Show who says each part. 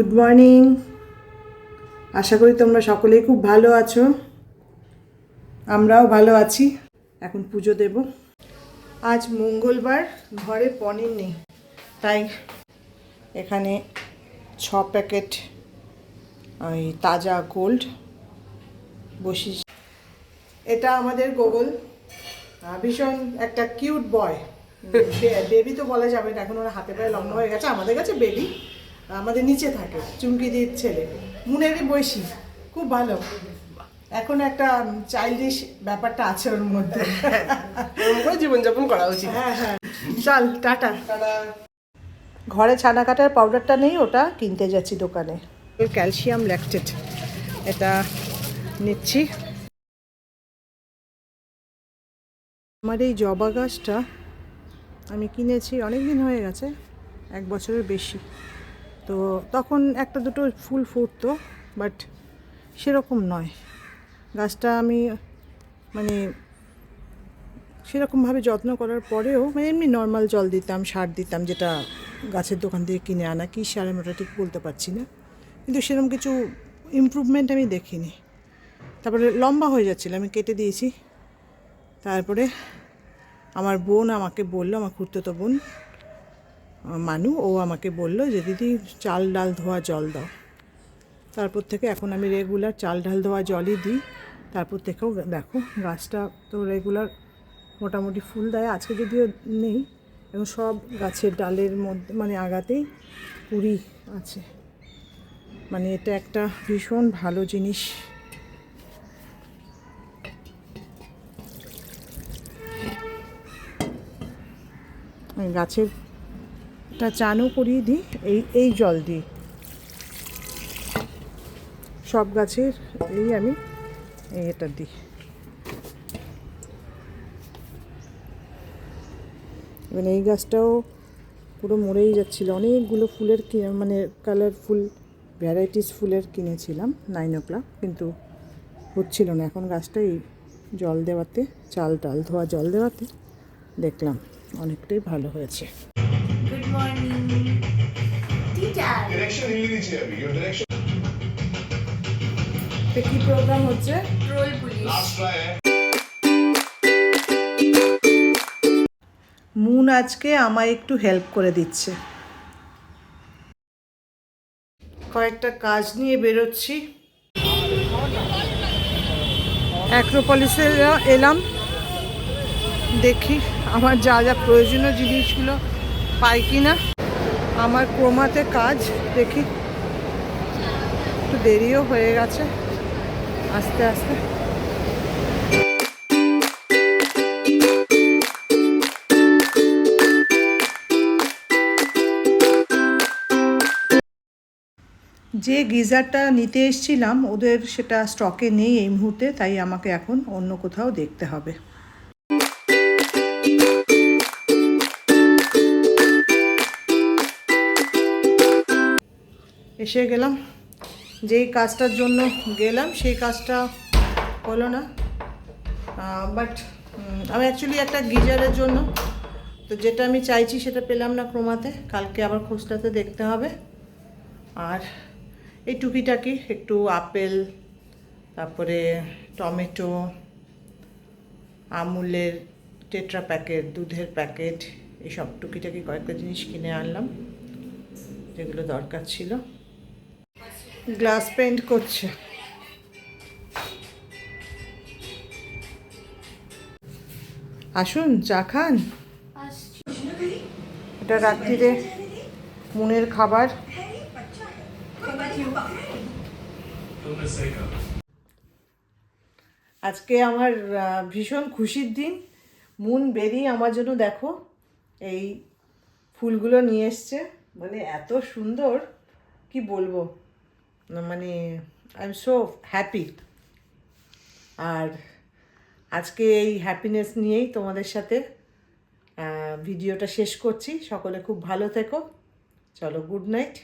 Speaker 1: Good morning আশা করি তোমরা সকলেই খুব ভালো আছো। আমরাও ভালো আছি। এখন পুজো দেব। আজ মঙ্গলবার, ঘরে পনির নেই। তাই এখানে ছ প্যাকেট, ওই তাজা গোল্ড বসিস এটা আমাদের গোগল। ভীষণ একটা কিউট বয় বেবি তো বলা যাবে না। এখন ওরা হাতে পায়ে লম্বা হয়ে গেছে। আমাদের কাছে বেবি আমাদের নিচে থাকে চুমকি দির ছেলে। মুনেরই বয়সী খুব ভালো। এখন একটা চাইল্ডিশ ব্যাপারটা আছে ওর মধ্যে।
Speaker 2: এরকম জীবনযাপন করা উচিত।
Speaker 1: হ্যাঁ হ্যাঁ। চল টাটা। ঘরে ছানা কাটার পাউডারটা নেই ওটা কিনতে যাচ্ছি দোকানে। ক্যালসিয়াম ল্যাকটেড এটা নিচ্ছি। আমার এই জবা গাছটা আমি কিনেছি অনেক দিন হয়ে গেছে এক বছরের বেশি। তো তখন একটা দুটো ফুল ফুটতো বাট সেরকম নয়। গাছটা আমি মানে সেরকমভাবে যত্ন করার পরেও মানে এমনি নর্মাল জল দিতাম, সার দিতাম, যেটা গাছের দোকান থেকে কিনে আনা, কী সার আমি ওটা ঠিক বলতে পারছি না। কিন্তু সেরকম কিছু ইমপ্রুভমেন্ট আমি দেখিনি। তারপরে লম্বা হয়ে যাচ্ছিল, আমি কেটে দিয়েছি। তারপরে আমার বোন আমাকে বলল, আমার খুঁড়তো বোন মানু, ও আমাকে বলল যে, দিদি, চাল, ডাল, ধোয়া, জল দাও। তারপর থেকে এখন আমি রেগুলার চাল, ডাল, ধোয়া, জলই দিই। তারপর থেকেও দেখো, গাছটা তো রেগুলার মোটামুটি ফুল দেয়। আজকে যদিও নেই, এবং সব গাছের ডালের মধ্যে মানে আগাতেই কুড়ি আছে। মানে এটা একটা ভীষণ ভালো জিনিস। গাছের টা চানও করিয়ে দিই, এই এই জল দিই সব গাছের এই আমি এটা দিই। এবার এই গাছটাও পুরো মরেই যাচ্ছিল। অনেকগুলো ফুলের মানে কালারফুল ভ্যারাইটিস ফুলের কিনেছিলাম নাইন ও ক্লাক কিন্তু হচ্ছিল না। এখন গাছটা এই জল দেওয়াতে, চাল টাল ধোয়া জল দেওয়াতে দেখলাম অনেকটাই ভালো হয়েছে।
Speaker 3: Good morning.
Speaker 4: Teacher. Direction Hili দিচ্ছি আমি Your direction.
Speaker 1: তো কি প্রোগ্রাম হচ্ছে
Speaker 3: Troll Police.
Speaker 4: Last try. Eh?
Speaker 1: মুন আজকে আমায় একটু হেল্প করে দিচ্ছে কয়েকটা কাজ নিয়ে বেরোচ্ছি অ্যাক্রোপলিসে এলাম দেখি আমার যা যা প্রয়োজনীয় জিনিসগুলো পাই কি না আমার ক্রোমাতে কাজ, দেখি। একটু দেরিও হয়ে গেছে। আস্তে আস্তে। যে গিজারটা নিতে এসেছিলাম, ওদের সেটা স্টকে নেই এই মুহূর্তে, তাই আমাকে এখন অন্য কোথাও দেখতে হবে। এসে গেলাম। যেই কাজটার জন্য গেলাম, সেই কাজটা হলো না। বাট আমি অ্যাকচুয়ালি একটা গিজারের জন্য, তো যেটা আমি চাইছি সেটা পেলাম না ক্রোমাতে। কালকে আবার খোঁজটাতে দেখতে হবে। আর এই টুকিটাকি, একটু আপেল, তারপরে টমেটো, আমুলের টেট্রা প্যাকেট, দুধের প্যাকেট এইসব টুকিটাকি কয়েকটা জিনিস কিনে আনলাম, যেগুলো দরকার ছিল। গ্লাস পেন্ট করছে। আসুন, চা খান। এটা রাত্রিরে মুনের খাবার। আজকে আমার ভীষণ খুশির দিন। মুন বেরিয়ে আমার জন্য দেখো, এই ফুলগুলো নিয়ে এসছে। মানে এত সুন্দর, কি বলব? মানে আই এম সো হ্যাপি আর আজকে এই হ্যাপিনেস নিয়েই তোমাদের সাথে ভিডিওটা শেষ করছি। সকলে খুব ভালো থেকো। চলো গুড নাইট